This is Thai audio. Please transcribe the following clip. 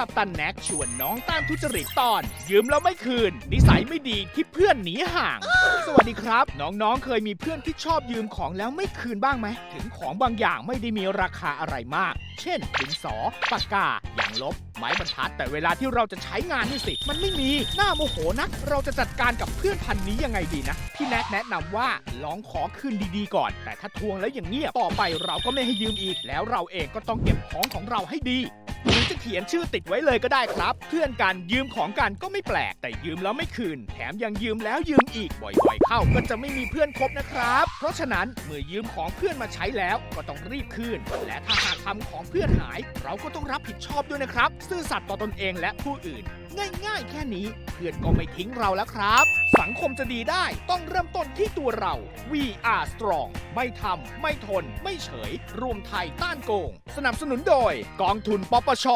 กับตันแน็กชวนน้องต้านทุจริตตอน ยืมแล้วไม่คืน นิสัยไม่ดีที่เพื่อนหนีห่าง สวัสดีครับ น้องๆเคยมีเพื่อนที่ชอบยืมของแล้วไม่คืนบ้างไหม ถึงของบางอย่างไม่ได้มีราคาอะไรมาก เช่นดินสอปากกาอย่างลบ ไม้บรรทัด แต่เวลาที่เราจะใช้งานนี่สิ มันไม่มีหน่าโมโหนะเราจะจัดการกับเพื่อนพันนี้ยังไงดีนะพี่แน็กแนะนำว่าลองขอคืนดีๆก่อน แต่ถ้าทวงแล้วอย่างเงียบต่อไปเราก็ไม่ให้ยืมอีกแล้วเราเองก็ต้องเก็บของของเราให้ดี หรือจะเขียนชื่อติดไว้เลยก็ได้ครับ เพื่อนกันยืมของกันก็ไม่แปลก แต่ยืมแล้วไม่คืน แถมยังยืมแล้วยืมอีกบ่อยๆ เข้าก็จะไม่มีเพื่อนคบนะครับ เพราะฉะนั้นเมื่อยืมของเพื่อนมาใช้แล้วก็ต้องรีบคืน และถ้าหากทำของเพื่อนหาย เราก็ต้องรับผิดชอบด้วยนะครับ ซื่อสัตย์ต่อตนเองและผู้อื่นง่ายๆ แค่นี้ เพื่อนก็ไม่ทิ้งเราแล้วครับ สังคมจะดีได้ต้องเริ่มต้นที่ตัวเรา We are strong ไม่ทำไม่ทน ไม่เฉย รวมไทยต้านโกง สนับสนุนโดย กองทุนปปช